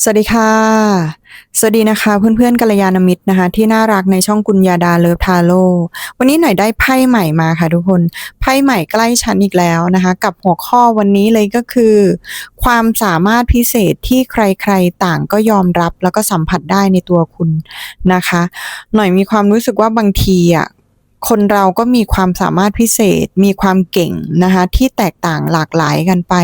สวัสดีค่ะ สวัสดีนะคะ เพื่อนๆกัลยาณมิตรนะคะ ที่น่ารักในช่องกุญญาดาเลิฟทาโร่วันนี้หน่อยได้ไพ่ใหม่มาค่ะทุกคนไพ่ใหม่ใกล้ฉันอีกแล้วนะคะ กับหัวข้อวันนี้เลยก็คือ ความสามารถพิเศษที่ใครๆต่างก็ยอมรับแล้วก็สัมผัสได้ในตัวคุณนะคะ หน่อยมีความรู้สึกว่าบางทีอะ คนเราก็มีความสามารถพิเศษ มีความเก่งนะคะที่แตกต่างหลากหลายกันไป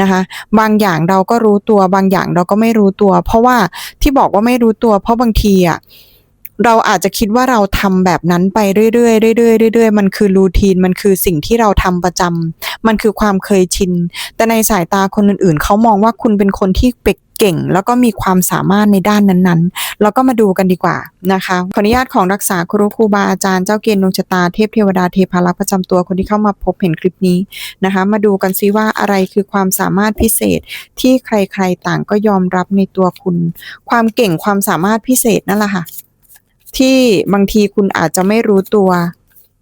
นะคะ บางอย่างเราก็รู้ตัว บางอย่างเราก็ไม่รู้ตัว เพราะว่าที่บอกว่าไม่รู้ตัว เพราะบางทีอะเราอาจจะคิดว่าเราทำแบบนั้นไปเรื่อยๆเรื่อยๆเรื่อยๆมันคือรูทีนมันคือสิ่งที่เราทำประจำมันคือความเคยชิน แต่ในสายตาคนอื่นๆ เขามองว่าคุณเป็นคนที่ เก่ง แล้วก็มีความสามารถในด้านนั้นๆ แล้วก็มาดูกันดีกว่านะคะขออนุญาตของรักษาครูครูบาอาจารย์เจ้าเกณฑ์ดวงชะตาเทพเทวดาเทพารักษ์ประจำตัวคนที่เข้ามาพบเห็นคลิปนี้นะคะ มาดูกันซิว่าอะไรคือความสามารถพิเศษที่ใครๆต่างก็ยอมรับในตัวคุณ ความเก่งความสามารถพิเศษนั่นแหละค่ะที่บางทีคุณอาจจะไม่รู้ตัว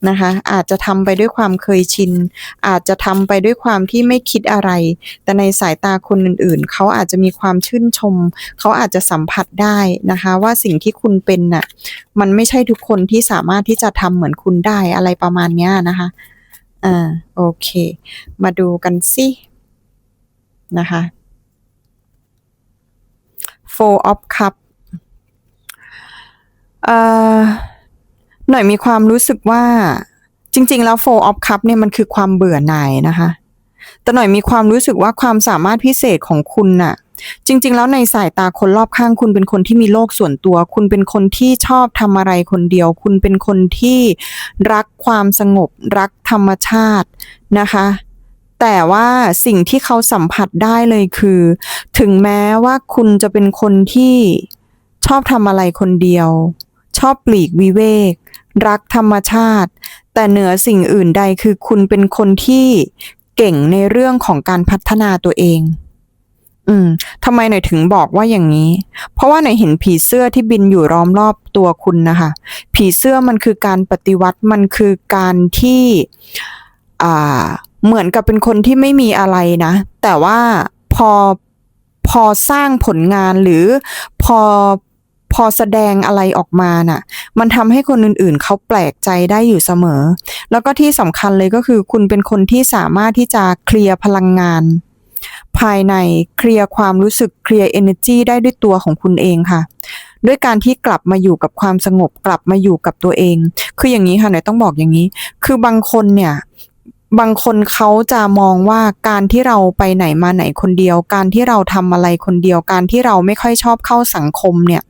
นะคะ อาจจะทำไปด้วยความเคยชิน อาจจะทำไปด้วยความที่ไม่คิดอะไร แต่ในสายตาคนอื่นๆ เขาอาจจะมีความชื่นชม เขาอาจจะสัมผัสได้นะคะ ว่าสิ่งที่คุณเป็นน่ะ มันไม่ใช่ทุกคนที่สามารถที่จะทำเหมือนคุณได้อะไรประมาณนี้นะคะ อ่า โอเค มาดูกันสินะคะ Four of Cup เอ่อ หน่อยมีความรู้สึกว่าจริง ๆ แล้ว Four of Cup เนี่ยมันคือความเบื่อหน่ายนะคะ แต่หน่อยมีความรู้สึกว่าความสามารถพิเศษของคุณน่ะ จริง ๆ แล้วในสายตาคนรอบข้างคุณเป็นคนที่มีโลกส่วนตัว คุณเป็นคนที่ชอบทำอะไรคนเดียว คุณเป็นคนที่รักความสงบ รักธรรมชาตินะคะแต่ว่าสิ่งที่เขาสัมผัสได้เลยคือ ถึงแม้ว่าคุณจะเป็นคนที่ชอบทำอะไรคนเดียว ชอบปลีกวิเวก รักธรรมชาติ แต่เหนือสิ่งอื่นใดคือคุณเป็นคนที่เก่งในเรื่องของการพัฒนาตัวเอง อืมทำไมหน่อยถึงบอกว่าอย่างนี้ เพราะว่าหน่อยเห็นผีเสื้อที่บินอยู่ล้อมรอบตัวคุณนะคะ ผีเสื้อมันคือการปฏิวัติมันคือการที่อ่าเหมือนกับเป็นคนที่ไม่มีอะไรนะ แต่ว่าพอพอสร้างผลงานหรือพอ พอแสดงอะไรออกมาน่ะ มันทำให้คนอื่นๆ เขาแปลกใจได้อยู่เสมอ แล้วก็ที่สำคัญเลยก็คือ คุณเป็นคนที่สามารถที่จะเคลียร์พลังงาน ภายในเคลียร์ความรู้สึกเคลียร์ energy ได้ด้วยตัวของคุณเองค่ะด้วยการที่กลับมาอยู่กับความสงบกลับมาอยู่กับตัวเอง คืออย่างนี้ค่ะหน่อยต้องบอกอย่างนี้ คือบางคนเนี่ย บางคนเขาจะมองว่าการที่เราไปไหนมาไหนคนเดียว การที่เราทำอะไรคนเดียว การที่เราไม่ค่อยชอบเข้าสังคมเนี่ย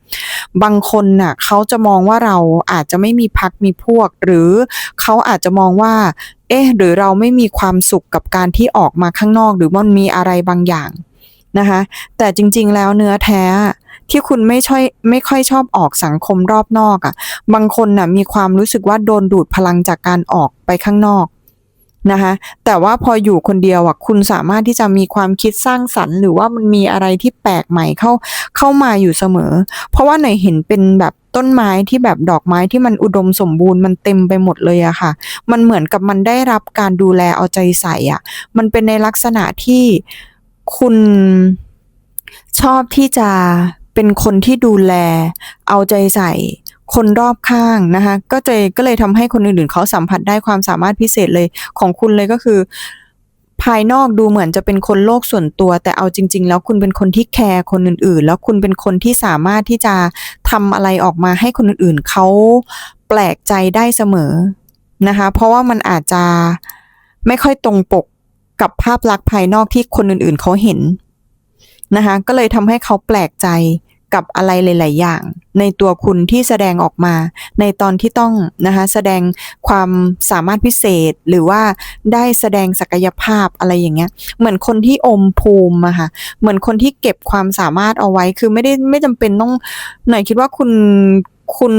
บางคนน่ะเขาจะมองว่าเราอาจจะไม่มีพักมีพวก หรือเขาอาจจะมองว่า เอ๊ะ หรือเราไม่มีความสุขกับการที่ออกมาข้างนอก หรือมันมีอะไรบางอย่างนะคะ แต่จริงๆแล้วเนื้อแท้ที่คุณไม่ช่อยไม่ค่อยชอบออกสังคมรอบนอกอะ่ะ บางคนน่ะมีความรู้สึกว่าโดนดูดพลังจากการออกไปข้างนอก นะคะแต่ว่าพออยู่คนเดียวอะคุณสามารถที่จะมีความคิดสร้างสรรค์ หรือว่ามันมีอะไรที่แปลกใหม่เข้าเข้ามาอยู่เสมอ เพราะว่าหน่อยเห็นเป็นแบบต้นไม้ที่แบบดอกไม้ที่มันอุดมสมบูรณ์มันเต็มไปหมดเลยอะค่ะ มันเหมือนกับมันได้รับการดูแลเอาใจใส่อะมันเป็นในลักษณะที่คุณชอบที่จะเป็นคนที่ดูแลเอาใจใส่ คนรอบข้างนะคะก็จะก็เลยทำให้คนอื่นๆเขาสัมผัสได้ความสามารถพิเศษเลยของคุณเลยก็คือ ภายนอกดูเหมือนจะเป็นคนโลกส่วนตัว แต่เอาจริง ๆ แล้วคุณเป็นคนที่แคร์คนอื่นๆ แล้วคุณเป็นคนที่สามารถที่จะทำอะไรออกมาให้คนอื่นๆเขาแปลกใจได้เสมอนะคะเพราะว่ามันอาจจะไม่ค่อยตรงปกกับภาพลักษณ์ภายนอกที่คนอื่นๆเขาเห็นนะคะก็เลยทำให้เขาแปลกใจ กับอะไรหลาย ๆ อย่าง ในตัวคุณที่แสดงออกมา ในตอนที่ต้องนะคะแสดงความสามารถพิเศษหรือว่าได้แสดงศักยภาพอะไรอย่างเงี้ย เหมือนคนที่อมภูมิอะค่ะเหมือนคนที่เก็บความสามารถเอาไว้คือไม่ได้ไม่จำเป็นต้องหน่อยคิดว่าคุณ คุณ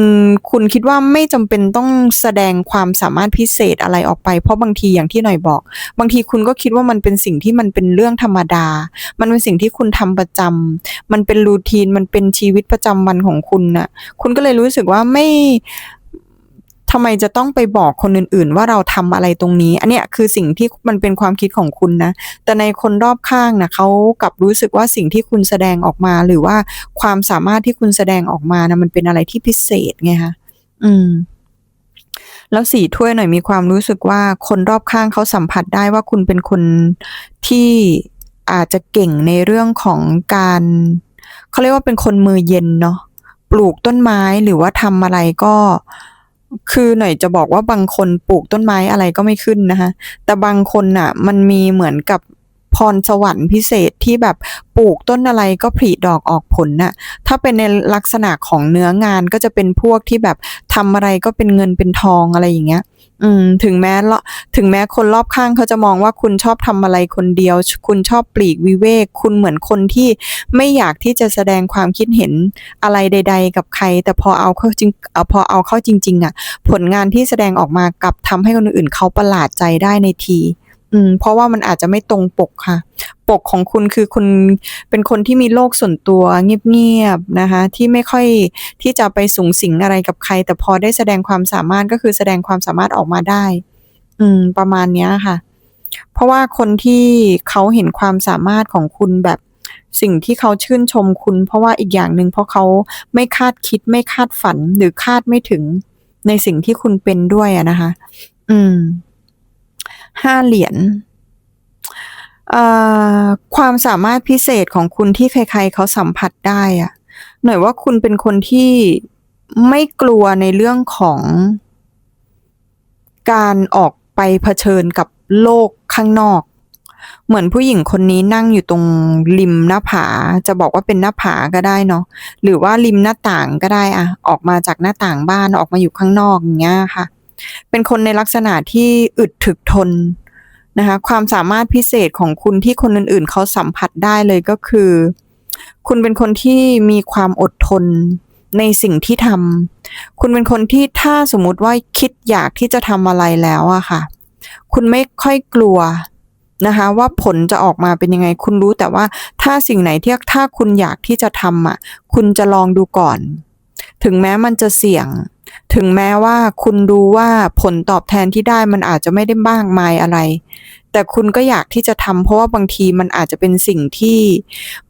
คุณคิดว่าไม่จำเป็นต้องแสดงความสามารถพิเศษอะไรออกไป เพราะบางทีอย่างที่หน่อยบอก บางทีคุณก็คิดว่ามันเป็นสิ่งที่มันเป็นเรื่องธรรมดา มันเป็นสิ่งที่คุณทำประจำมันเป็นรูทีนมันเป็นชีวิตประจำวันของคุณน่ะ คุณก็เลยรู้สึกว่าไม่ ทำไมจะต้องไปบอกคนอื่นๆ ว่าเราทำอะไรตรงนี้ อันเนี้ยคือสิ่งที่มันเป็นความคิดของคุณนะ แต่ในคนรอบข้างนะเขากลับรู้สึกว่าสิ่งที่คุณแสดงออกมา หรือว่าความสามารถที่คุณแสดงออกมานะมันเป็นอะไรที่พิเศษไงคะอืมแล้วสี่ถ้วยหน่อยมีความรู้สึกว่าคนรอบข้างเขาสัมผัสได้ว่าคุณเป็นคนที่อาจจะเก่งในเรื่องของการเขาเรียกว่าเป็นคนมือเย็นเนาะปลูกต้นไม้หรือว่าทำอะไรก็ คือหน่อยจะบอกว่าบางคนปลูกต้นไม้อะไรก็ไม่ขึ้นนะคะ แต่บางคนน่ะ มันมีเหมือนกับพรสวรรค์พิเศษที่แบบปลูกต้นอะไรก็ผลิดอกออกผลน่ะ ถ้าเป็นในลักษณะของเนื้องานก็จะเป็นพวกที่แบบทำอะไรก็เป็นเงินเป็นทองอะไรอย่างเงี้ย อืมถึงแม้ละถึงแม้คนรอบข้างเขาจะมองว่าคุณชอบทำอะไรคนเดียว คุณชอบปลีกวิเวก คุณเหมือนคนที่ไม่อยากที่จะแสดงความคิดเห็นอะไรใด ๆ กับใคร แต่พอเอาเข้าจริงอพอเอาเข้าจริง ๆอะ ผลงานที่แสดงออกมากลับทำให้คนอื่นเขาประหลาดใจได้ในที อืม เพราะว่ามันอาจจะไม่ตรงปกค่ะ ปกของคุณคือคุณเป็นคนที่มีโลกส่วนตัวเงียบๆนะคะ ที่ไม่ค่อยที่จะไปสูงสิงอะไรกับใคร แต่พอได้แสดงความสามารถก็คือแสดงความสามารถออกมาได้ อืม ประมาณเนี้ยค่ะ เพราะว่าคนที่เขาเห็นความสามารถของคุณแบบสิ่งที่เขาชื่นชมคุณ เพราะว่าอีกอย่างหนึ่งเพราะเขาไม่คาดคิดไม่คาดฝันหรือคาดไม่ถึงในสิ่งที่คุณเป็นด้วยอะนะคะ อืม ห้าเหรียญเอ่อความสามารถพิเศษของคุณที่ใคร ๆ เขาสัมผัสได้อะหน่อยว่าคุณเป็นคนที่ไม่กลัวในเรื่องของ การออกไปเผชิญกับโลกข้างนอก เหมือนผู้หญิงคนนี้นั่งอยู่ตรงริมหน้าผา จะบอกว่าเป็นหน้าผาก็ได้เนาะหรือว่าริมหน้าต่างก็ได้อะออกมาจากหน้าต่างบ้านออกมาอยู่ข้างนอกอย่างเงี้ยค่ะ เป็นคนในลักษณะที่อึดถึกทนนะคะความสามารถพิเศษของคุณที่คนอื่นๆ เขาสัมผัสได้เลยก็คือ คุณเป็นคนที่มีความอดทนในสิ่งที่ทำคุณเป็นคนที่ถ้าสมมติว่าคิดอยากที่จะทำอะไรแล้วอะค่ะ คุณไม่ค่อยกลัวนะคะว่าผลจะออกมาเป็นยังไง คุณรู้แต่ว่าถ้าสิ่งไหนที่ถ้าคุณอยากที่จะทำอะคุณจะลองดูก่อน ถึงแม้มันจะเสี่ยง ถึงแม้ว่าคุณดูว่าผลตอบแทนที่ได้มันอาจจะไม่ได้มากมายอะไร แต่คุณก็อยากที่จะทำเพราะว่าบางทีมันอาจจะเป็นสิ่งที่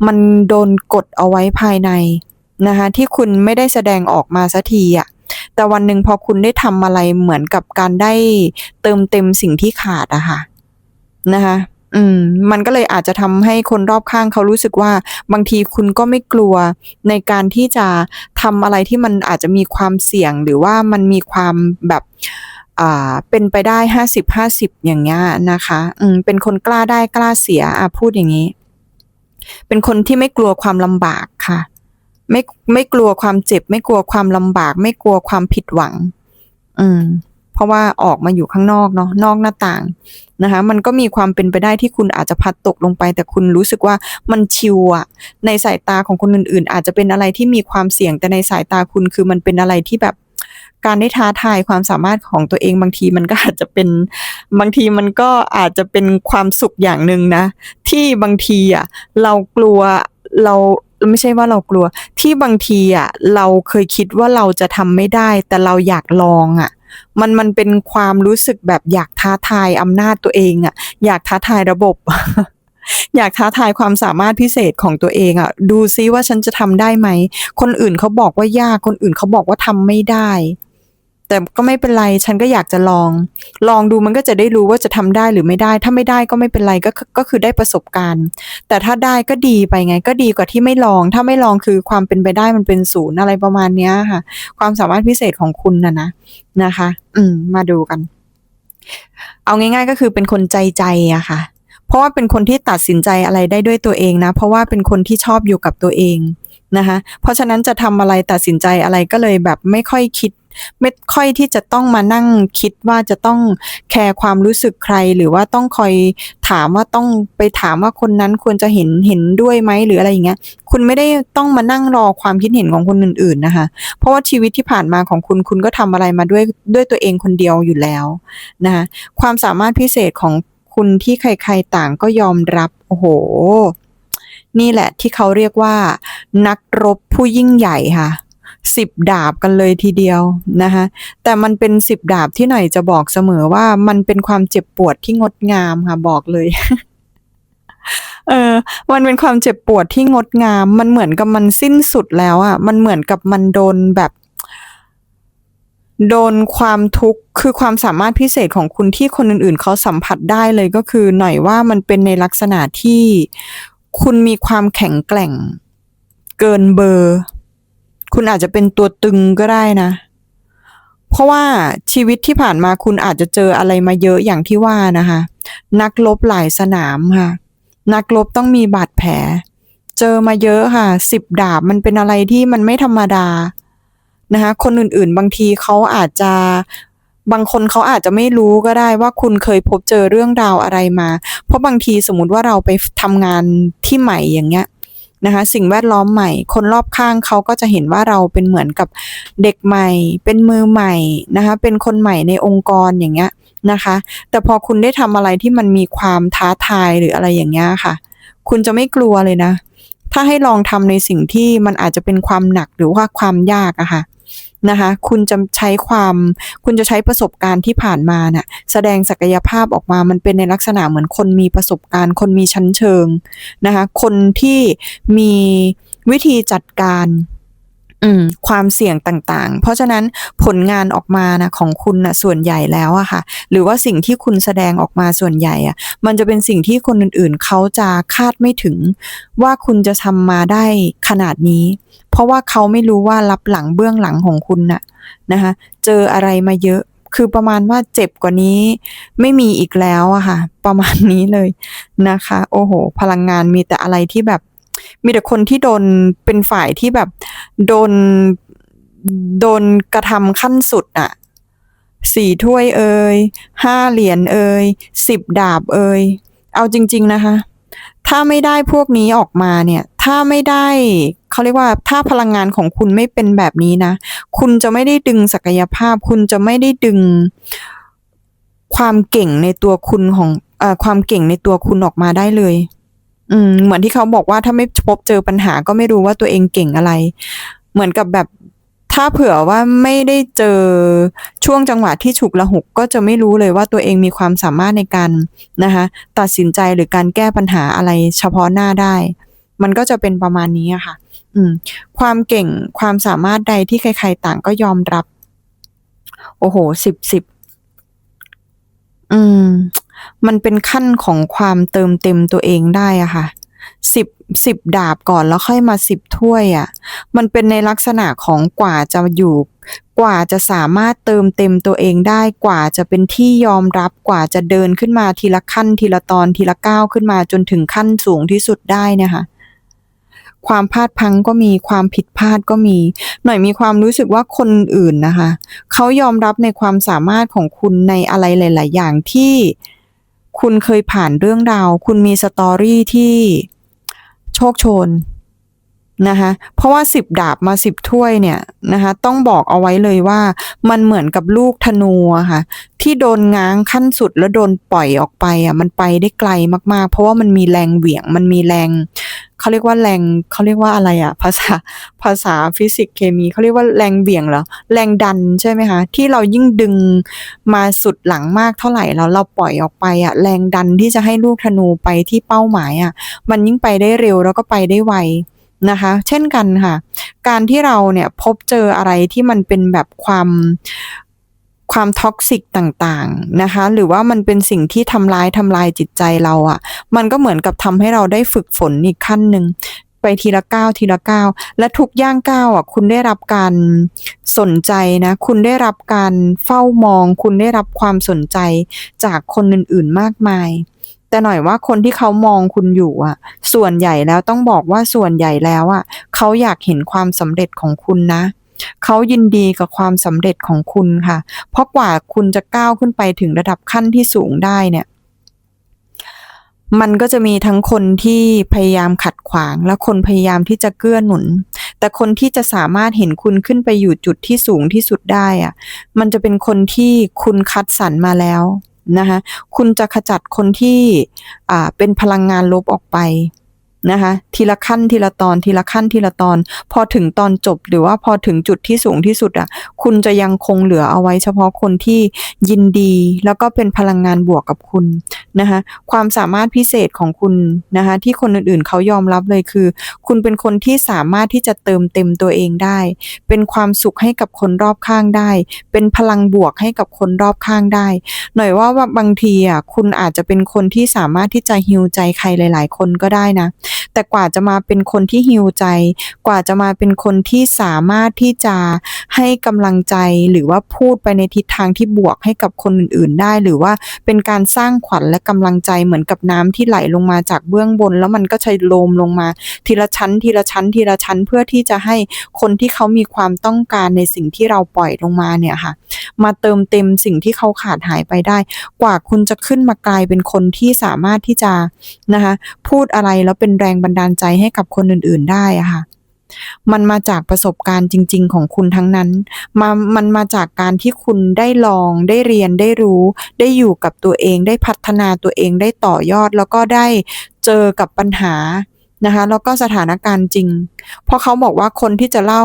มันโดนกดเอาไว้ภายในนะคะที่คุณไม่ได้แสดงออกมาสักทีอะแต่วันหนึ่งพอคุณได้ทำอะไรเหมือนกับการได้เติมเต็มสิ่งที่ขาดอะค่ะนะคะ อืมมันก็เลยอาจจะทำให้คนรอบข้างเขารู้สึกว่า บางทีคุณก็ไม่กลัวในการที่จะทำอะไรที่มันอาจจะมีความเสี่ยง หรือว่ามันมีความแบบอ่าเป็นไปได้ห้าสิบห้าสิบอย่างเงี้ยนะคะอืมเป็นคนกล้าได้กล้าเสียอะพูดอย่างนี้ เป็นคนที่ไม่กลัวความลำบากค่ะ ไม่ไม่กลัวความเจ็บ ไม่กลัวความลำบาก ไม่กลัวความผิดหวัง อืม เพราะว่าออกมาอยู่ข้างนอกเนาะนอกหน้าต่างนะคะ มันก็มีความเป็นไปได้ที่คุณอาจจะพัดตกลงไป แต่คุณรู้สึกว่ามันชิวอะในสายตาของคนอื่น ๆ อาจจะเป็นอะไรที่มีความเสี่ยงแต่ในสายตาคุณคือมันเป็นอะไรที่แบบการได้ท้าทายความสามารถของตัวเองบางทีมันก็อาจจะเป็นบางทีมันก็อาจจะเป็นความสุขอย่างหนึ่งนะ ที่บางทีอะเรากลัวเราไม่ใช่ว่าเรากลัว ที่บางทีอะเราเคยคิดว่าเราจะทำไม่ได้ แต่เราอยากลองอะ มันมันเป็นความรู้สึกแบบอยากท้าทายอำนาจตัวเองอะอยากท้าทายระบบ อยากท้าทายความสามารถพิเศษของตัวเองอะดูซิว่าฉันจะทำได้ไหม คนอื่นเขาบอกว่ายากคนอื่นเขาบอกว่าทำไม่ได้ แต่ก็ไม่เป็นไรฉันก็อยากจะลอง ลองดูมันก็จะได้รู้ว่าจะทำได้หรือไม่ได้ ถ้าไม่ได้ก็ไม่เป็นไรก็คือก็คือได้ประสบการณ์ แต่ถ้าได้ก็ดีไปไง ก็ดีกว่าที่ไม่ลอง ถ้าไม่ลองคือความเป็นไปได้มันเป็นศูนย์อะไรประมาณเนี้ยค่ะ ความสามารถพิเศษของคุณนะนะนะคะ อืม มาดูกัน เอาง่าย ๆ ก็คือเป็นคนใจใจอะค่ะ เพราะว่าเป็นคนที่ตัดสินใจอะไรได้ด้วยตัวเองนะ เพราะว่าเป็นคนที่ชอบอยู่กับตัวเองนะคะ เพราะฉะนั้นจะทำอะไรตัดสินใจอะไรก็เลยแบบไม่ค่อยคิด ไม่ค่อยที่จะต้องมานั่งคิดว่าจะต้องแคร์ความรู้สึกใคร หรือว่าต้องคอยถามว่าต้องไปถามว่าคนนั้นควรจะเห็นเห็นด้วยไหมหรืออะไรอย่างเงี้ย คุณไม่ได้ต้องมานั่งรอความคิดเห็นของคนอื่น ๆนะคะ เพราะว่าชีวิตที่ผ่านมาของคุณคุณก็ทำอะไรมาด้วยด้วยตัวเองคนเดียวอยู่แล้วนะคะความสามารถพิเศษของคุณที่ใครๆต่างก็ยอมรับโอ้โห นี่แหละที่เขาเรียกว่า นักรบผู้ยิ่งใหญ่ค่ะ สิบดาบกันเลยทีเดียวนะคะแต่มันเป็นสิบดาบที่หน่อยจะบอกเสมอว่ามันเป็นความเจ็บปวดที่งดงามค่ะบอกเลยเออ มันเป็นความเจ็บปวดที่งดงาม มันเหมือนกับมันสิ้นสุดแล้วอะ่ะ มันเหมือนกับมันโดนแบบ โดนความทุกข์ คือความสามารถพิเศษของคุณที่คนอื่น ๆ เขาสัมผัสได้เลยก็คือ หน่อยว่ามันเป็นในลักษณะที่คุณมีความแข็งแกร่ง เกินเบอร์ คุณอาจจะเป็นตัวตึงก็ได้นะ เพราะว่าชีวิตที่ผ่านมาคุณอาจจะเจออะไรมาเยอะอย่างที่ว่านะคะ นักลบหลายสนามค่ะ นักลบต้องมีบาดแผล เจอมาเยอะค่ะสิบดาบมันเป็นอะไรที่มันไม่ธรรมดานะคะ คนอื่นๆ บางทีเขาอาจจะบางคนเขาอาจจะไม่รู้ก็ได้ว่าคุณเคยพบเจอเรื่องราวอะไรมา เพราะบางทีสมมติว่าเราไปทำงานที่ใหม่อย่างเงี้ย นะคะ สิ่งแวดล้อมใหม่ คนรอบข้างเขาก็จะเห็นว่าเราเป็นเหมือนกับเด็กใหม่ เป็นมือใหม่นะคะ เป็นคนใหม่ในองค์กรอย่างเงี้ยนะคะ แต่พอคุณได้ทำอะไรที่มันมีความท้าทายหรืออะไรอย่างเงี้ยค่ะ คุณจะไม่กลัวเลยนะ ถ้าให้ลองทำในสิ่งที่มันอาจจะเป็นความหนักหรือว่าความยากอะค่ะ นะคะ คุณจะใช้ความ คุณจะใช้ประสบการณ์ที่ผ่านมาน่ะแสดงศักยภาพออกมา มันเป็นในลักษณะเหมือนคนมีประสบการณ์ คนมีชั้นเชิงนะคะ คนที่มีวิธีจัดการ อืมความเสี่ยงต่างๆ เพราะฉะนั้นผลงานออกมานะของคุณนะส่วนใหญ่แล้วอะค่ะ หรือว่าสิ่งที่คุณแสดงออกมาส่วนใหญ่อะมันจะเป็นสิ่งที่คนอื่นๆ เขาจะคาดไม่ถึง ว่าคุณจะทำมาได้ขนาดนี้ เพราะว่าเขาไม่รู้ว่ารับหลังเบื้องหลังของคุณน่ะนะคะเจออะไรมาเยอะคือประมาณว่าเจ็บกว่านี้ไม่มีอีกแล้วอะค่ะ ประมาณนี้เลยนะคะ โอ้โห พลังงานมีแต่อะไรที่แบบ มีแต่คนที่โดนเป็นฝ่ายที่แบบโดนโดนกระทำขั้นสุดอะสี่ถ้วยเอ่ยห้าเหรียญเอ่ยสิบดาบเอ่ยเอาจริง ๆนะคะ ถ้าไม่ได้พวกนี้ออกมาเนี่ย ถ้าไม่ได้เขาเรียกว่าถ้าพลังงานของคุณไม่เป็นแบบนี้นะ คุณจะไม่ได้ดึงศักยภาพ คุณจะไม่ได้ดึงความเก่งในตัวคุณของอความเก่งในตัวคุณออกมาได้เลย อืมเหมือนที่เขาบอกว่าถ้าไม่พบเจอปัญหาก็ไม่รู้ว่าตัวเองเก่งอะไร เหมือนกับแบบถ้าเผื่อว่าไม่ได้เจอช่วงจังหวะที่ฉุกละหุกก็จะไม่รู้เลยว่าตัวเองมีความสามารถในการนะคะตัดสินใจหรือการแก้ปัญหาอะไรเฉพาะหน้าได้ มันก็จะเป็นประมาณนี้ค่ะ อืม ความเก่งความสามารถใดที่ใคร ๆ ต่างก็ยอมรับ โอ้โหสิบสิบอืม มันเป็นขั้นของความเติมเต็มตัวเองได้อะค่ะสิบสิบดาบก่อนแล้วค่อยมาสิบถ้วยอะมันเป็นในลักษณะของกว่าจะอยู่ กว่าจะสามารถเติมเต็มตัวเองได้กว่าจะเป็นที่ยอมรับกว่าจะเดินขึ้นมาทีละขั้น ทีละตอนทีละก้าวขึ้นมาจนถึงขั้นสูงที่สุดได้นี่ยค่ะความพลาดพังก็มีความผิดพลาดก็มี หน่อยมีความรู้สึกว่าคนอื่นนะคะ เขายอมรับในความสามารถของคุณในอะไรหลาย ๆ อย่างที่ คุณเคยผ่านเรื่องราว คุณมีสตอรี่ที่โชคโชนนะคะเพราะว่าสิบดาบมาสิบถ้วยเนี่ยนะคะต้องบอกเอาไว้เลยว่ามันเหมือนกับลูกธนูค่ะที่โดนง้างขั้นสุดแล้วโดนปล่อยออกไปอะมันไปได้ไกลมากๆ เพราะว่ามันมีแรงเหวี่ยงมันมีแรง เขาเรียกว่าแรงเขาเรียกว่าอะไรอะภาษาภาษาฟิสิกส์เคมีเขาเรียกว่าแรงเหวี่ยงเหรอแรงดันใช่ไหมคะ ที่เรายิ่งดึงมาสุดหลังมากเท่าไหร่แล้วเราปล่อยออกไปอะแรงดันที่จะให้ลูกธนูไปที่เป้าหมายอะมันยิ่งไปได้เร็วแล้วก็ไปได้ไวนะคะ เช่นกันค่ะ การที่เราเนี่ยพบเจออะไรที่มันเป็นแบบความ ความท็อกซิกต่างๆนะคะ หรือว่ามันเป็นสิ่งที่ทำร้ายทำลายจิตใจเราอะ่ะ มันก็เหมือนกับทำให้เราได้ฝึกฝนอีกขั้นหนึ่งไปทีละก้าวทีละก้าวและทุกย่างก้าวอะคุณได้รับการสนใจนะ คุณได้รับการเฝ้ามอง คุณได้รับความสนใจจากคนอื่นๆมากมาย แต่หน่อยว่าคนที่เขามองคุณอยู่อะ ส่วนใหญ่แล้วต้องบอกว่าส่วนใหญ่แล้วอะเขาอยากเห็นความสำเร็จของคุณนะ เขายินดีกับความสำเร็จของคุณค่ะ เพราะกว่าคุณจะก้าวขึ้นไปถึงระดับขั้นที่สูงได้เนี่ย มันก็จะมีทั้งคนที่พยายามขัดขวาง และคนพยายามที่จะเกื้อหนุน แต่คนที่จะสามารถเห็นคุณขึ้นไปอยู่จุดที่สูงที่สุดได้อะมันจะเป็นคนที่คุณคัดสรรมาแล้วนะคะคุณจะขจัดคนที่อ่าเป็นพลังงานลบออกไป นะคะทีละขั้นทีละตอนทีละขั้นทีละตอน พอถึงตอนจบหรือว่าพอถึงจุดที่สูงที่สุดอะคุณจะยังคงเหลือเอาไว้เฉพาะคนที่ยินดี แล้วก็เป็นพลังงานบวกกับคุณนะคะความสามารถพิเศษของคุณนะคะที่คนอื่นๆเขายอมรับเลยคือ คุณเป็นคนที่สามารถที่จะเติมเต็มตัวเองได้ เป็นความสุขให้กับคนรอบข้างได้ เป็นพลังบวกให้กับคนรอบข้างได้ หน่อยว่าบางทีอะคุณอาจจะเป็นคนที่สามารถที่จะฮิวใจใครหลาย ๆ คนก็ได้นะแต่กว่าจะมาเป็นคนที่ฮิวใจ กว่าจะมาเป็นคนที่สามารถที่จะให้กำลังใจหรือว่าพูดไปในทิศทางที่บวกให้กับคนอื่นๆ ได้ หรือว่าเป็นการสร้างขวัญและกำลังใจเหมือนกับน้ำที่ไหลลงมาจากเบื้องบน แล้วมันก็ชัยโลมลงมา ทีละชั้น ทีละชั้น ทีละชั้นเพื่อที่จะให้คนที่เขามีความต้องการในสิ่งที่เราปล่อยลงมาเนี่ยค่ะ มาเติมเต็มสิ่งที่เขาขาดหายไปได้ กว่าคุณจะขึ้นมากลายเป็นคนที่สามารถที่จะนะคะพูดอะไรแล้วเป็นแรงบันดาลใจให้กับคนอื่น ๆ ได้อะค่ะมันมาจากประสบการณ์จริง ๆ ของคุณทั้งนั้น มา มันมาจากการที่คุณได้ลอง ได้เรียน ได้รู้ ได้อยู่กับตัวเอง ได้พัฒนาตัวเอง ได้ต่อยอด แล้วก็ได้เจอกับปัญหา นะคะ แล้วก็สถานการณ์จริง เพราะเขาบอกว่าคนที่จะเล่า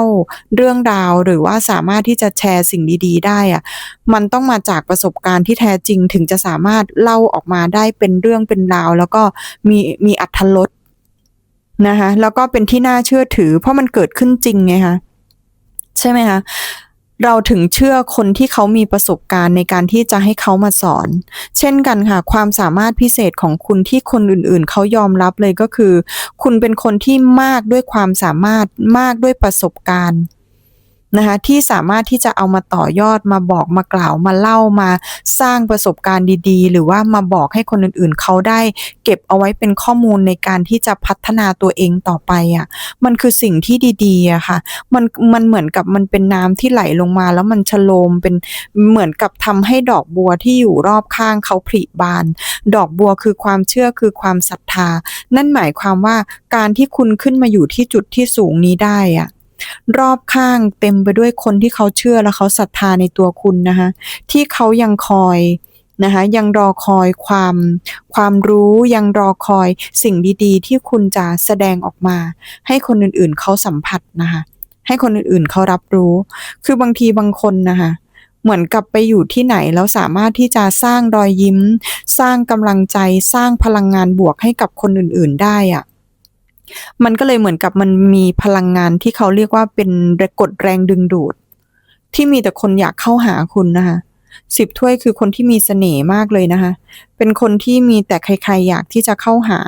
เรื่องราว หรือว่าสามารถที่จะแชร์สิ่งดี ๆ ได้อะมันต้องมาจากประสบการณ์ที่แท้จริง ถึงจะสามารถเล่าออกมาได้เป็นเรื่องเป็นราว แล้วก็มี มีอรรถรส นะคะแล้วก็เป็นที่น่าเชื่อถือ เพราะมันเกิดขึ้นจริงไงคะใช่ไหมคะเราถึงเชื่อคนที่เขามีประสบการณ์ในการที่จะให้เขามาสอน เช่นกันค่ะ ความสามารถพิเศษของคุณที่คนอื่นๆ เขายอมรับเลยก็คือ คุณเป็นคนที่มากด้วยความสามารถมากด้วยประสบการณ์ นะคะที่สามารถที่จะเอามาต่อยอดมาบอกมากล่าวมาเล่ามาสร้างประสบการณ์ดีๆ หรือว่ามาบอกให้คนอื่นๆ เขาได้เก็บเอาไว้เป็นข้อมูลในการที่จะพัฒนาตัวเองต่อไปอะ่ะมันคือสิ่งที่ดีๆอะค่ะมันมันเหมือนกับมันเป็นน้ำที่ไหลลงมา แล้วมันชโลมเป็นเหมือนกับทำให้ดอกบัวที่อยู่รอบข้างเขาผลิบาน ดอกบัวคือความเชื่อคือความศรัทธา นั่นหมายความว่าการที่คุณขึ้นมาอยู่ที่จุดที่สูงนี้ได้อะ รอบข้างเต็มไปด้วยคนที่เขาเชื่อและเขาศรัทธาในตัวคุณนะคะที่เขายังคอยนะคะยังรอคอยความความรู้ยังรอคอยสิ่งดีๆ ที่คุณจะแสดงออกมา ให้คนอื่นๆเขาสัมผัสนะคะให้คนอื่นๆเขารับรู้ คือบางทีบางคนนะคะเหมือนกับไปอยู่ที่ไหนแล้วสามารถที่จะสร้างรอยยิ้ม สร้างกำลังใจสร้างพลังงานบวกให้กับคนอื่นๆ ได้อะ มันก็เลยเหมือนกับมันมีพลังงานที่เขาเรียกว่าเป็นแรกดแรงดึงดูด ที่มีแต่คนอยากเข้าหาคุณนะคะสิบถ้วยคือคนที่มีเสน่ห์มากเลยนะคะ เป็นคนที่มีแต่ใครๆอยากที่จะเข้าหา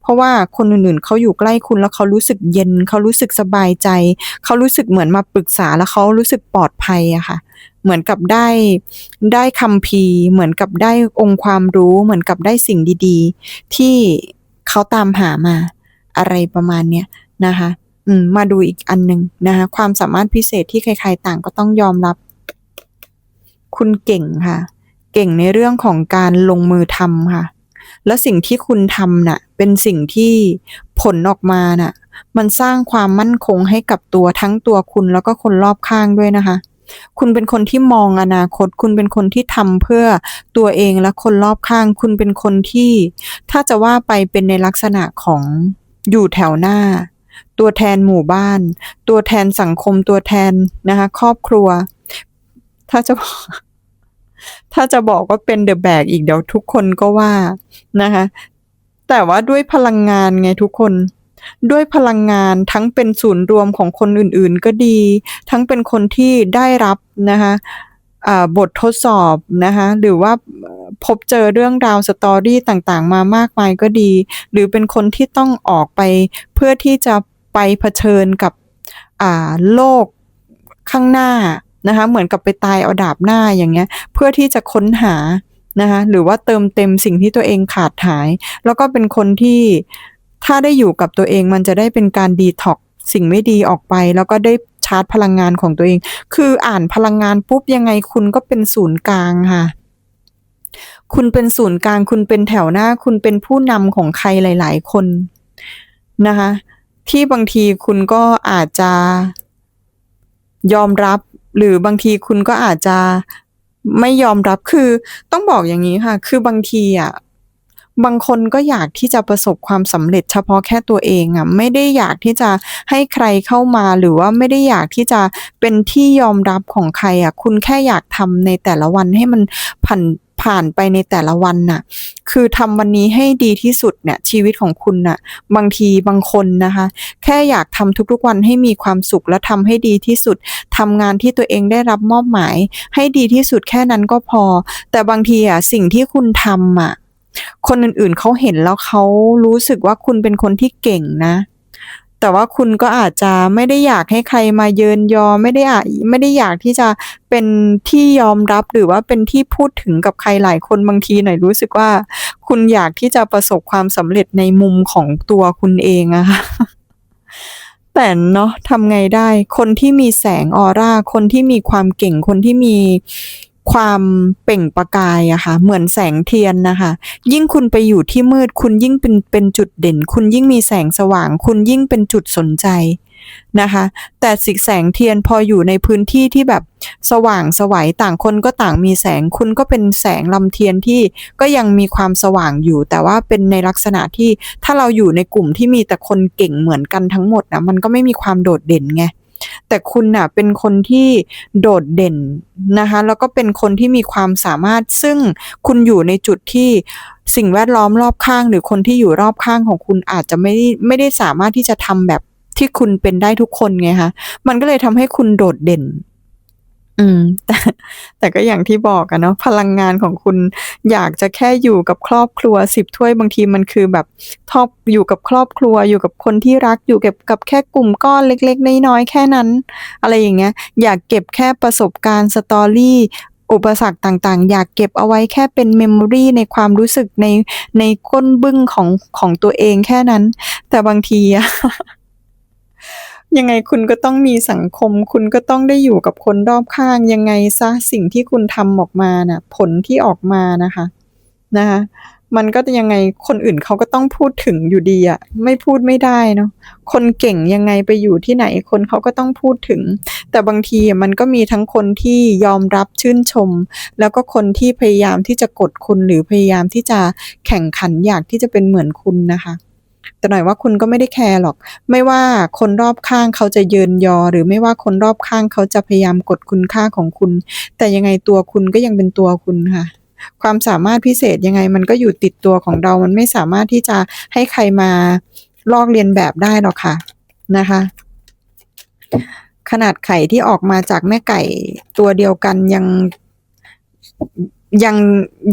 เพราะว่าคนอื่นๆเขาอยู่ใกล้คุณแล้วเขารู้สึกเย็น เขารู้สึกสบายใจ เขารู้สึกเหมือนมาปรึกษาแล้วเขารู้สึกปลอดภัยอะคะ่ะ เหมือนกับได้ได้คำพีเหมือนกับได้องค์ความรู้ เหมือนกับได้สิ่งดี ๆ ที่เขาตามหามา อะไรประมาณเนี้ยนะคะอืมมาดูอีกอันหนึ่งนะคะความสามารถพิเศษที่ใครๆต่างก็ต้องยอมรับ คุณเก่งค่ะ เก่งในเรื่องของการลงมือทำค่ะ และสิ่งที่คุณทำน่ะ เป็นสิ่งที่ผลออกมาน่ะ มันสร้างความมั่นคงให้กับตัวทั้งตัวคุณแล้วก็คนรอบข้างด้วยนะคะ คุณเป็นคนที่มองอนาคต คุณเป็นคนที่ทำเพื่อตัวเองและคนรอบข้าง คุณเป็นคนที่ ถ้าจะว่าไปเป็นในลักษณะของ อยู่แถวหน้า ตัวแทนหมู่บ้าน ตัวแทนสังคมตัวแทนนะคะ ครอบครัว ถ้าจะถ้าจะบอกว่าเป็นเดอะแบกอีกเดี๋ยวทุกคนก็ว่านะคะ แต่ว่าด้วยพลังงานไงทุกคน ด้วยพลังงานทั้งเป็นศูนย์รวมของคนอื่นๆ ก็ดี ทั้งเป็นคนที่ได้รับนะคะ บททดสอบนะคะหรือว่าพบเจอเรื่องราวสตอรี่ต่างๆ มามากมายก็ดี หรือเป็นคนที่ต้องออกไปเพื่อที่จะไปเผชิญกับโลกข้างหน้านะคะเหมือนกับไปตายเอาดาบหน้าอย่างเงี้ยเพื่อที่จะค้นหานะคะหรือว่าเติมเต็มสิ่งที่ตัวเองขาดหาย แล้วก็เป็นคนที่ถ้าได้อยู่กับตัวเองมันจะได้เป็นการดีท็อก สิ่งไม่ดีออกไป แล้วก็ได้ชาร์จพลังงานของตัวเอง คืออ่านพลังงานปุ๊บยังไงคุณก็เป็นศูนย์กลางค่ะคุณเป็นศูนย์กลาง คุณเป็นแถวหน้า คุณเป็นผู้นำของใครหลาย ๆ คนนะคะ ที่บางทีคุณก็อาจจะยอมรับ หรือบางทีคุณก็อาจจะไม่ยอมรับคือต้องบอกอย่างนี้ค่ะ คือบางทีอะ บางคนก็อยากที่จะประสบความสำเร็จเฉพาะแค่ตัวเองอะไม่ได้อยากที่จะให้ใครเข้ามาหรือว่าไม่ได้อยากที่จะเป็นที่ยอมรับของใครอะคุณแค่อยากทำในแต่ละวันให้มันผ่านผ่านไปในแต่ละวันน่ะ คือทำวันนี้ให้ดีที่สุดเนี่ยชีวิตของคุณน่ะ บางทีบางคนนะคะ แค่อยากทำทุกๆวันให้มีความสุขและทำให้ดีที่สุดทำงานที่ตัวเองได้รับมอบหมาย ให้ดีที่สุดแค่นั้นก็พอ แต่บางทีอะสิ่งที่คุณทำอะ คนอื่นๆเขาเห็นแล้วเขารู้สึกว่าคุณเป็นคนที่เก่งนะ แต่ว่าคุณก็อาจจะไม่ได้อยากให้ใครมาเยินยอไม่ได้อะไม่ได้อยากที่จะเป็นที่ยอมรับหรือว่าเป็นที่พูดถึงกับใครหลายคนบางทีหน่อยรู้สึกว่า คุณอยากที่จะประสบความสำเร็จในมุมของตัวคุณเองอะค่ะแต่เนาะทำไงได้ คนที่มีแสงออร่า คนที่มีความเก่งคนที่มี ความเปล่งประกายอะค่ะ เหมือนแสงเทียนนะคะ ยิ่งคุณไปอยู่ที่มืด คุณยิ่งเป็นเป็นจุดเด่น คุณยิ่งมีแสงสว่าง คุณยิ่งเป็นจุดสนใจนะคะ แต่สิแสงเทียนพออยู่ในพื้นที่ที่แบบสว่างสวัยต่างคนก็ต่างมีแสงคุณก็เป็นแสงลำเทียนที่ก็ยังมีความสว่างอยู่ แต่ว่าเป็นในลักษณะที่ถ้าเราอยู่ในกลุ่มที่มีแต่คนเก่งเหมือนกันทั้งหมดนะมันก็ไม่มีความโดดเด่นไง แต่คุณน่ะเป็นคนที่โดดเด่นนะคะแล้วก็เป็นคนที่มีความสามารถซึ่งคุณอยู่ในจุดที่สิ่งแวดล้อมรอบข้าง หรือคนที่อยู่รอบข้างของคุณอาจจะไม่ได้ไม่ได้สามารถที่จะทำแบบที่คุณเป็นได้ทุกคนไงคะมันก็เลยทำให้คุณโดดเด่น อืม แต่ แต่ก็อย่างที่บอกอะเนาะพลังงานของคุณอยากจะแค่อยู่กับครอบครัวสิบถ้วยบางทีมันคือแบบทอบอยู่กับครอบครัว อยู่กับคนที่รักอยู่เก็บกับแค่กลุ่มก้อนเล็กๆน้อยๆแค่นั้น อะไรอย่างเงี้ย อยากเก็บแค่ประสบการณ์สตอรี่อุปสรรคต่างๆ อยากเก็บเอาไว้แค่เป็นเมมโมรีในความรู้สึกในในก้นบึ้งของของตัวเองแค่นั้น แต่บางทีอะ ยังไงคุณก็ต้องมีสังคม คุณก็ต้องได้อยู่กับคนรอบข้าง ยังไงซะสิ่งที่คุณทำออกมาน่ะผลที่ออกมานะคะนะคะมันก็จะยังไงคนอื่นเขาก็ต้องพูดถึงอยู่ดีอะไม่พูดไม่ได้เนาะคนเก่งยังไงไปอยู่ที่ไหนคนเขาก็ต้องพูดถึง แต่บางทีมันก็มีทั้งคนที่ยอมรับชื่นชม แล้วก็คนที่พยายามที่จะกดคุณหรือพยายามที่จะแข่งขันอยากที่จะเป็นเหมือนคุณนะคะ แต่หน่อยว่าคุณก็ไม่ได้แคร์หรอก ไม่ว่าคนรอบข้างเขาจะเยินยอ หรือไม่ว่าคนรอบข้างเขาจะพยายามกดคุณค่าของคุณ แต่ยังไงตัวคุณก็ยังเป็นตัวคุณค่ะ ความสามารถพิเศษยังไงมันก็อยู่ติดตัวของเรา มันไม่สามารถที่จะให้ใครมาลอกเลียนแบบได้หรอกค่ะนะคะ ขนาดไข่ที่ออกมาจากแม่ไก่ตัวเดียวกันยัง ยัง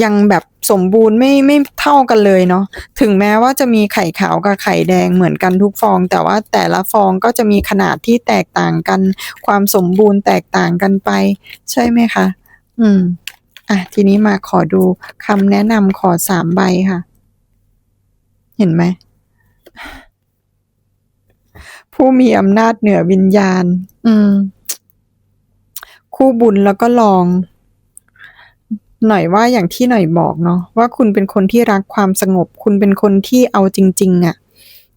ยังแบบสมบูรณ์ไม่ไม่เท่ากันเลยเนาะถึงแม้ว่าจะมีไข่ขาวกับไข่แดงเหมือนกันทุกฟอง แต่ว่าแต่ละฟองก็จะมีขนาดที่แตกต่างกัน ความสมบูรณ์แตกต่างกันไป ใช่ไหมคะ อืม อะ ทีนี้มาขอดูคำแนะนำขอสามใบค่ะ เห็นไหม ผู้มีอำนาจเหนือวิญญาณ อืม คู่บุญแล้วก็ลอง หน่อยว่าอย่างที่หน่อยบอกเนาะว่าคุณเป็นคนที่รักความสงบ คุณเป็นคนที่เอาจริง ๆอะ่ะ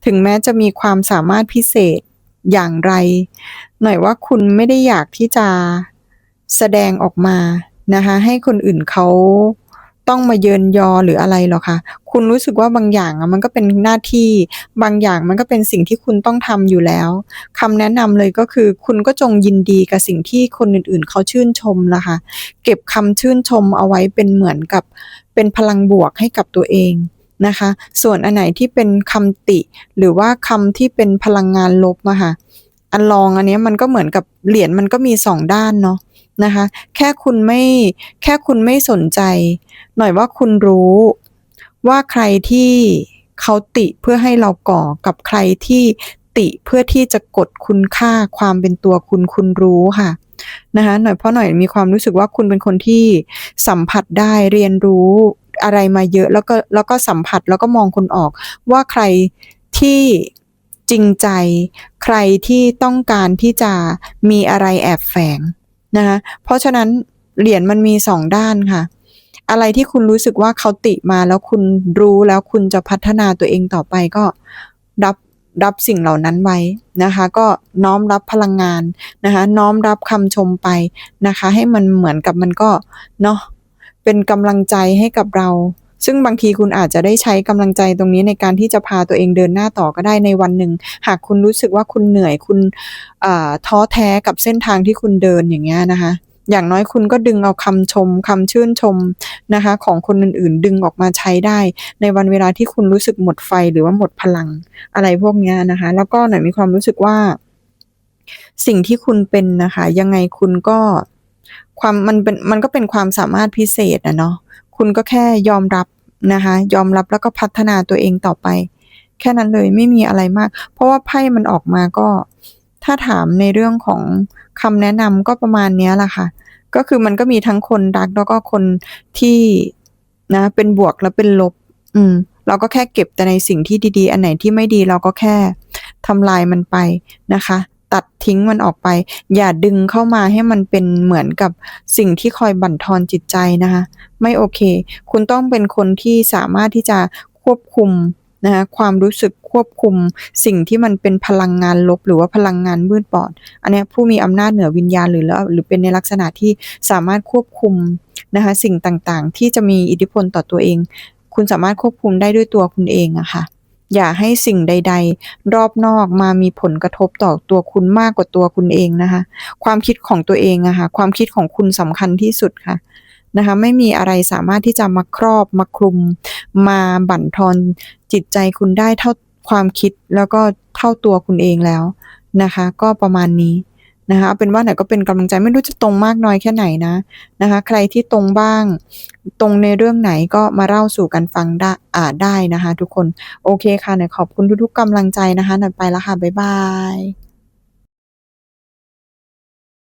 ถึงแม้จะมีความสามารถพิเศษอย่างไร หน่อยว่าคุณไม่ได้อยากที่จะแสดงออกมานะคะให้คนอื่นเขา ต้องมาเยินยอหรืออะไรหรอกค่ะ คุณรู้สึกว่าบางอย่างมันก็เป็นหน้าที่ บางอย่างมันก็เป็นสิ่งที่คุณต้องทำอยู่แล้วคำแนะนำเลยก็คือ คุณก็จงยินดีกับสิ่งที่คนอื่นๆ เขาชื่นชมนะคะ เก็บคำชื่นชมเอาไว้เป็นเหมือนกับเป็นพลังบวกให้กับตัวเองนะคะ ส่วนอันไหนที่เป็นคำติ หรือว่าคำที่เป็นพลังงานลบอะค่ะอันลองอันนี้มันก็เหมือนกับเหรียญมันก็มีสองด้านเนาะ นะคะ แค่คุณไม่แค่คุณไม่สนใจ หน่อยว่าคุณรู้ว่าใครที่เขาติเพื่อให้เราก่อกับใครที่ติเพื่อที่จะกดคุณค่าความเป็นตัวคุณคุณรู้ค่ะนะคะหน่อยเพราะหน่อยมีความรู้สึกว่าคุณเป็นคนที่สัมผัสได้เรียนรู้อะไรมาเยอะแล้วก็แล้วก็สัมผัสแล้วก็มองคนออกว่าใครที่จริงใจ ใครที่ต้องการที่จะมีอะไรแอบแฝง นะคะเพราะฉะนั้นเหรียญมันมีสองด้านค่ะ อะไรที่คุณรู้สึกว่าเขาติมาแล้วคุณรู้แล้วคุณจะพัฒนาตัวเองต่อไปก็รับรับสิ่งเหล่านั้นไว้นะคะ ก็น้อมรับพลังงานนะคะ น้อมรับคำชมไปนะคะ ให้มันเหมือนกับมันก็เนาะเป็นกำลังใจให้กับเรา ซึ่งบางทีคุณอาจจะได้ใช้กำลังใจตรงนี้ในการที่จะพาตัวเองเดินหน้าต่อก็ได้ในวันหนึ่ง หากคุณรู้สึกว่าคุณเหนื่อยคุณท้อแท้กับเส้นทางที่คุณเดินอย่างเงี้ยนะคะอย่างน้อยคุณก็ดึงเอาคำชมคำชื่นชมนะคะ ของคนอื่นๆ ดึงออกมาใช้ได้ ในวันเวลาที่คุณรู้สึกหมดไฟหรือว่าหมดพลังอะไรพวกเนี้ยนะคะ แล้วก็หน่อยมีความรู้สึกว่า สิ่งที่คุณเป็นนะคะ ยังไงคุณก็ความมันเป็นมันก็เป็นความสามารถพิเศษนะเนาะ คุณก็แค่ยอมรับนะคะ ยอมรับแล้วก็พัฒนาตัวเองต่อไป แค่นั้นเลยไม่มีอะไรมาก เพราะว่าไพ่มันออกมาก็ ถ้าถามในเรื่องของคำแนะนำก็ประมาณเนี้ยแหละค่ะ ก็คือมันก็มีทั้งคนรักแล้วก็คนที่นะ เป็นบวกและเป็นลบ อืม เราก็แค่เก็บแต่ในสิ่งที่ดีๆ อันไหนที่ไม่ดีเราก็แค่ทำลายมันไปนะคะ ตัดทิ้งมันออกไป อย่าดึงเข้ามาให้มันเป็นเหมือนกับสิ่งที่คอยบั่นทอนจิตใจนะคะ ไม่โอเค คุณต้องเป็นคนที่สามารถที่จะควบคุมนะคะความรู้สึกควบคุมสิ่งที่มันเป็นพลังงานลบ หรือว่าพลังงานมืดบอด อันนี้ผู้มีอำนาจเหนือวิญญาณหรือแล้วหรือเป็นในลักษณะที่สามารถควบคุมนะคะสิ่งต่างๆ ที่จะมีอิทธิพลต่อตัวเอง คุณสามารถควบคุมได้ด้วยตัวคุณเองอะค่ะ อย่าให้สิ่งใด ๆ รอบนอกมามีผลกระทบต่อตัวคุณมากกว่าตัวคุณเองนะคะ ความคิดของตัวเองอะค่ะความคิดของคุณสำคัญที่สุดค่ะนะคะไม่มีอะไรสามารถที่จะมาครอบมาคลุม มาบั่นทอนจิตใจคุณได้เท่าความคิดแล้วก็เท่าตัวคุณเองแล้วนะคะ ก็ประมาณนี้ นะคะเป็นว่าไหนก็เป็นกำลังใจไม่รู้จะตรงมากน้อยแค่ไหนนะนะคะ ใครที่ตรงบ้าง ตรงในเรื่องไหนก็มาเล่าสู่กันฟังได้อ่าได้นะคะ ทุกคนโอเคค่ะไหนขอบคุณทุกๆกำลังใจนะคะหน่อยไปแล้วค่ะบ๊ายบาย